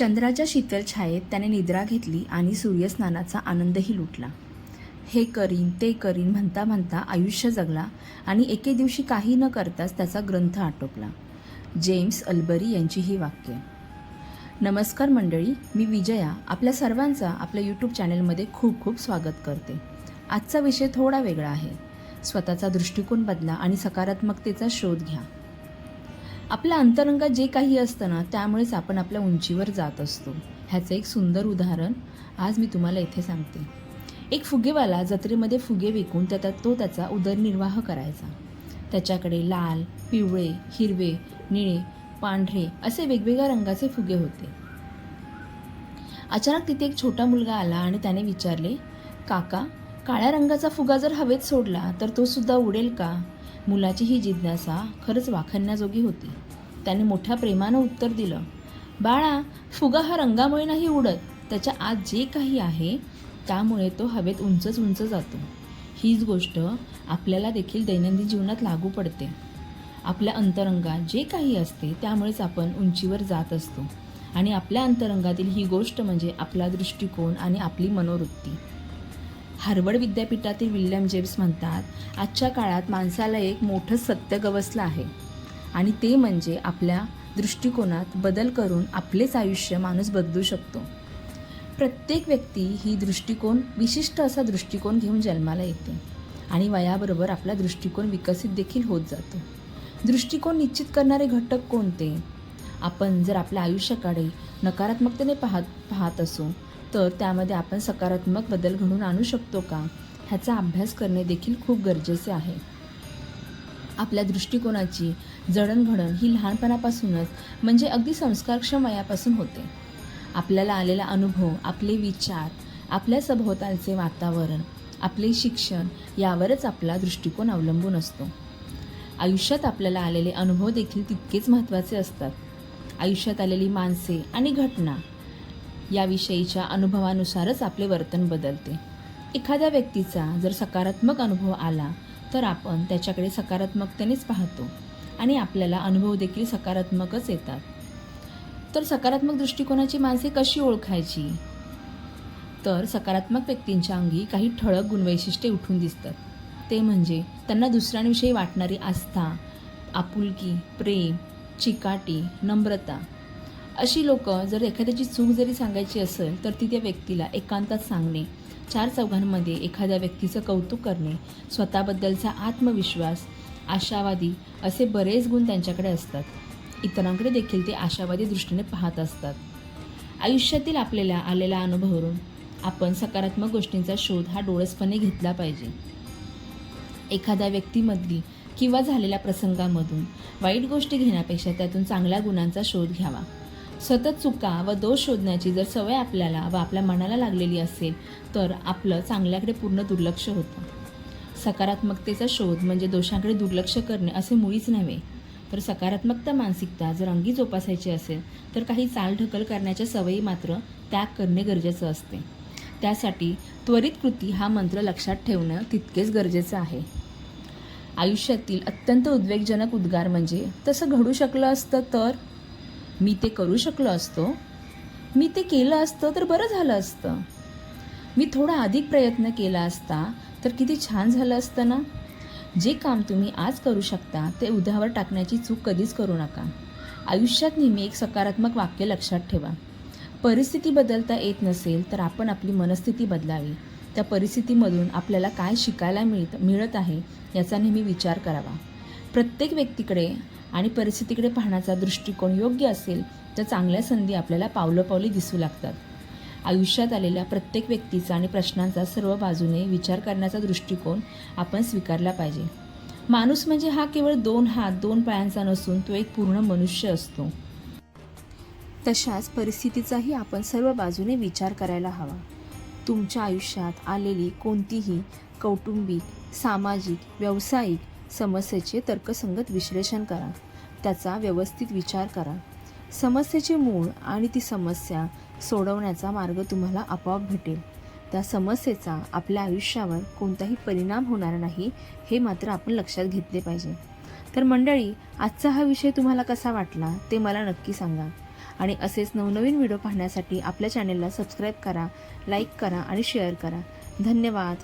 चंद्राच्या शीतल छायेत त्याने निद्रा घेतली आणि सूर्यस्नानाचा आनंदही लुटला. हे करीन ते करीन म्हणता म्हणता आयुष्य जगला आणि एके दिवशी काही न करताच त्याचा ग्रंथ आटोपला. जेम्स अल्बरी यांची ही वाक्य. नमस्कार मंडळी मी विजया आपल्या सर्वांचा आपल्या यूट्यूब चॅनलमध्ये खूप खूप स्वागत करते. आजचा विषय थोडा वेगळा आहे. स्वतःचा दृष्टिकोन बदला आणि सकारात्मकतेचा शोध घ्या. आपल्या अंतरंगात जे काही असतं ना त्यामुळेच आपण आपल्या उंचीवर जात असतो. ह्याचं एक सुंदर उदाहरण आज मी तुम्हाला इथे सांगते. एक फुगेवाला जत्रेमध्ये फुगे विकून त्याचा तो त्याचा उदरनिर्वाह करायचा. त्याच्याकडे लाल पिवळे हिरवे निळे पांढरे असे वेगवेगळ्या रंगाचे फुगे होते. अचानक तिथे एक छोटा मुलगा आला आणि त्याने विचारले काका काळ्या रंगाचा फुगा जर हवेत सोडला तर तो सुद्धा उडेल का? मुलाची ही जिज्ञासा खरंच वाखण्याजोगी होती. त्याने मोठ्या प्रेमानं उत्तर दिलं बाळा फुगा हा रंगामुळे नाही उडत. त्याच्या आत जे काही आहे त्यामुळे तो हवेत उंचच उंच जातो. हीच गोष्ट आपल्याला देखील दैनंदिन जीवनात लागू पडते. आपल्या अंतरंगात जे काही असते त्यामुळेच आपण उंचीवर जात असतो. आणि आपल्या अंतरंगातील ही गोष्ट म्हणजे आपला दृष्टिकोन आणि आपली मनोवृत्ती. हार्वर्ड विद्यापीठातील विल्यम जेम्स म्हणतात आजच्या काळात माणसाला एक मोठं सत्य गवसलं आहे. आणि ते म्हणजे आपल्या दृष्टिकोनात बदल करून आपलेच आयुष्य माणूस बदलू शकतो. प्रत्येक व्यक्ती ही दृष्टिकोन विशिष्ट असा दृष्टिकोन घेऊन जन्माला येते. आणि वयाबरोबर आपला दृष्टिकोन विकसित देखील होत जातो. दृष्टिकोन निश्चित करणारे घटक कोणते? आपण जर आपल्या आयुष्याकडे नकारात्मकतेने पाहत पाहत असू तर त्यामध्ये आपण सकारात्मक बदल घडून आणू शकतो का? ह्याचा अभ्यास करणे देखील खूप गरजेचे आहे. आपल्या दृष्टिकोनाची जडणघडण ही लहानपणापासूनच म्हणजे अगदी संस्कारक्षम वयापासून होते. आपल्याला आलेला अनुभव आपले विचार आपल्या सभोवतालचे वातावरण आपले शिक्षण यावरच आपला दृष्टिकोन अवलंबून असतो. आयुष्यात आपल्याला आलेले अनुभव देखील तितकेच महत्त्वाचे असतात. आयुष्यात आलेली माणसे आणि घटना याविषयीच्या अनुभवानुसारच आपले वर्तन बदलते. एखाद्या व्यक्तीचा जर सकारात्मक अनुभव आला तर आपण त्याच्याकडे सकारात्मकतेनेच पाहतो आणि आपल्याला अनुभव देखील सकारात्मकच येतात. तर सकारात्मक दृष्टिकोनाची माणसे कशी ओळखायची? तर सकारात्मक व्यक्तींच्या अंगी काही ठळक गुणवैशिष्ट्ये उठून दिसतात. ते म्हणजे त्यांना दुसऱ्यांविषयी वाटणारी आस्था आपुलकी प्रेम चिकाटी नम्रता अशी लोकं जर एखाद्याची चूक जरी सांगायची असेल तर ती त्या व्यक्तीला एकांतात सांगणे चार चौघांमध्ये एखाद्या व्यक्तीचं कौतुक करणे स्वतःबद्दलचा आत्मविश्वास आशावादी असे बरेच गुण त्यांच्याकडे असतात. इतरांकडे देखील ते आशावादी दृष्टीने पाहत असतात. आयुष्यातील आपल्याला आलेल्या अनुभवावरून आपण सकारात्मक गोष्टींचा शोध हा डोळसपणे घेतला पाहिजे. एखाद्या व्यक्तीमधली किंवा झालेल्या प्रसंगामधून वाईट गोष्टी घेण्यापेक्षा त्यातून चांगल्या गुणांचा शोध घ्यावा. सतत चुका व दोष शोधण्याची जर सवय आपल्याला व आपल्या मनाला लागलेली असेल तर आपलं चांगल्याकडे पूर्ण दुर्लक्ष होतं. सकारात्मकतेचा शोध म्हणजे दोषांकडे दुर्लक्ष करणे असे मुळीच नव्हे. तर सकारात्मकता मानसिकता जर अंगी जोपासायची असेल तर काही चालढकल करण्याच्या सवयी मात्र त्याग करणे गरजेचं असते. त्यासाठी त्वरित कृती हा मंत्र लक्षात ठेवणं तितकेच गरजेचं आहे. आयुष्यातील अत्यंत उद्वेगजनक उद्गार म्हणजे तसं घडू शकलं असतं तर मी ते करू शकलो असतो. मी ते केलं असतं तर बरं झालं असतं. मी थोडा अधिक प्रयत्न केला असता तर किती छान झालं असतं ना? जे काम तुम्ही आज करू शकता ते उद्यावर टाकण्याची चूक कधीच करू नका. आयुष्यात नेहमी एक सकारात्मक वाक्य लक्षात ठेवा. परिस्थिती बदलता येत नसेल तर आपण आपली मनस्थिती बदलावी. त्या परिस्थितीमधून आपल्याला काय शिकायला मिळत मिळत आहे याचा नेहमी विचार करावा. प्रत्येक व्यक्तीकडे आणि परिस्थितीकडे पाहण्याचा दृष्टिकोन योग्य असेल तर चांगल्या संधी आपल्याला पावलं पावली दिसू लागतात. आयुष्यात आलेल्या प्रत्येक व्यक्तीचा आणि प्रश्नांचा सर्व बाजूने विचार करण्याचा दृष्टिकोन आपण स्वीकारला पाहिजे. माणूस म्हणजे हा केवळ दोन हात दोन पायांचा नसून तो एक पूर्ण मनुष्य असतो. तशाच परिस्थितीचाही आपण सर्व बाजूने विचार करायला हवा. तुमच्या आयुष्यात आलेली कोणतीही कौटुंबिक सामाजिक व्यावसायिक समस्येचे तर्कसंगत विश्लेषण करा. त्याचा व्यवस्थित विचार करा. समस्येचे मूळ आणि ती समस्या सोडवण्याचा मार्ग तुम्हाला आपोआप भेटेल. त्या समस्येचा आपल्या आयुष्यावर कोणताही परिणाम होणार नाही हे मात्र आपण लक्षात घेतले पाहिजे. तर मंडळी आजचा हा विषय तुम्हाला कसा वाटला ते मला नक्की सांगा. आणि असेच नवनवीन व्हिडिओ पाहण्यासाठी आपल्या चॅनेलला सबस्क्राईब करा लाईक करा आणि शेअर करा. धन्यवाद.